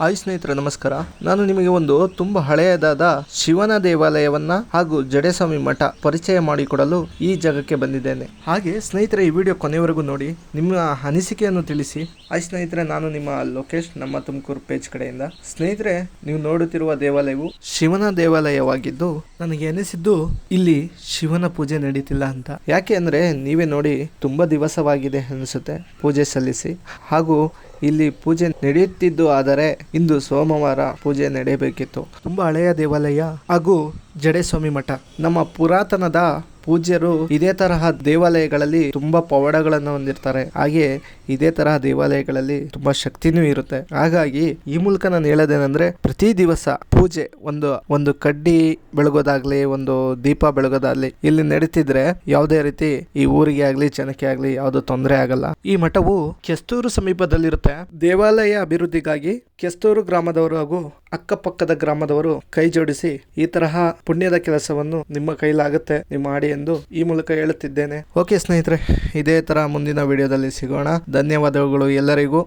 Hi ಸ್ನೇಹಿತರೆ, ನಮಸ್ಕಾರ. ನಾನು ನಿಮಗೆ ಒಂದು ತುಂಬಾ ಹಳೆಯದಾದ ಶಿವನ ದೇವಾಲಯವನ್ನ ಹಾಗೂ ಜಡೇಸ್ವಾಮಿ ಮಠ ಪರಿಚಯ ಮಾಡಿಕೊಡಲು ಈ ಜಾಗಕ್ಕೆ ಬಂದಿದ್ದೇನೆ. ಹಾಗೆ ಸ್ನೇಹಿತರೆ, ಈ ವಿಡಿಯೋ ಕೊನೆವರೆಗೂ ನೋಡಿ, ನಿಮ್ಮ ಅನಿಸಿಕೆಯನ್ನು ತಿಳಿಸಿ. ಹಾಯ್ ಸ್ನೇಹಿತರೆ, ನಾನು ನಿಮ್ಮ ಲೋಕೇಶ್, ನಮ್ಮ ತುಮಕೂರು ಪೇಜ್ ಕಡೆಯಿಂದ. ಸ್ನೇಹಿತರೆ, ನೀವು ನೋಡುತ್ತಿರುವ ದೇವಾಲಯವು ಶಿವನ ದೇವಾಲಯವಾಗಿದ್ದು, ನನಗೆ ಅನಿಸಿದ್ದು ಇಲ್ಲಿ ಶಿವನ ಪೂಜೆ ನಡೀತಿಲ್ಲ ಅಂತ. ಯಾಕೆ ಅಂದ್ರೆ, ನೀವೇ ನೋಡಿ, ತುಂಬಾ ದಿವಸವಾಗಿದೆ ಅನಿಸುತ್ತೆ ಪೂಜೆ ಸಲ್ಲಿಸಿ. ಹಾಗೂ ಇಲ್ಲಿ ಪೂಜೆ ನಡೆಯುತ್ತಿದ್ದು ಆದರೆ ಇಂದು ಸೋಮವಾರ ಪೂಜೆ ನಡೆಯಬೇಕಿತ್ತು. ತುಂಬಾ ಹಳೆಯ ದೇವಾಲಯ ಹಾಗೂ ಜಡೇಸ್ವಾಮಿ ಮಠ. ನಮ್ಮ ಪುರಾತನದ ಪೂಜ್ಯರು ಇದೇ ತರಹ ದೇವಾಲಯಗಳಲ್ಲಿ ತುಂಬಾ ಪವಾಡಗಳನ್ನು ಹೊಂದಿರ್ತಾರೆ. ಹಾಗೆ ಇದೇ ತರಹ ದೇವಾಲಯಗಳಲ್ಲಿ ತುಂಬಾ ಶಕ್ತಿನೂ ಇರುತ್ತೆ. ಹಾಗಾಗಿ ಈ ಮೂಲಕ ನಾನು ಹೇಳೋದೇನೆಂದ್ರೆ ಪ್ರತಿ ದಿವಸ ಪೂಜೆ, ಒಂದು ಒಂದು ಕಡ್ಡಿ ಬೆಳಗೋದಾಗ್ಲಿ, ಒಂದು ದೀಪ ಬೆಳಗೋದಾಗ್ಲಿ ಇಲ್ಲಿ ನಡೀತಿದ್ರೆ ಯಾವುದೇ ರೀತಿ ಈ ಊರಿಗೆ ಆಗ್ಲಿ, ಜನಕ್ಕೆ ಆಗ್ಲಿ ಯಾವ್ದು ತೊಂದರೆ ಆಗಲ್ಲ. ಈ ಮಠವು ಕೆಸ್ತೂರು ಸಮೀಪದಲ್ಲಿರುತ್ತೆ. ದೇವಾಲಯ ಅಭಿವೃದ್ಧಿಗಾಗಿ ಕೆಸ್ತೂರು ಗ್ರಾಮದವರು ಹಾಗೂ ಅಕ್ಕಪಕ್ಕದ ಗ್ರಾಮದವರು ಕೈ ಜೋಡಿಸಿ ಈ ತರಹ ಪುಣ್ಯದ ಕೆಲಸವನ್ನು ನಿಮ್ಮ ಕೈಲಾಗುತ್ತೆ ನೀವು ಮಾಡಿ ಎಂದು ಈ ಮೂಲಕ ಹೇಳುತ್ತಿದ್ದೇನೆ. ಓಕೆ ಸ್ನೇಹಿತರೆ, ಇದೇ ತರ ಮುಂದಿನ ವಿಡಿಯೋದಲ್ಲಿ ಸಿಗೋಣ. ಧನ್ಯವಾದಗಳು ಎಲ್ಲರಿಗೂ.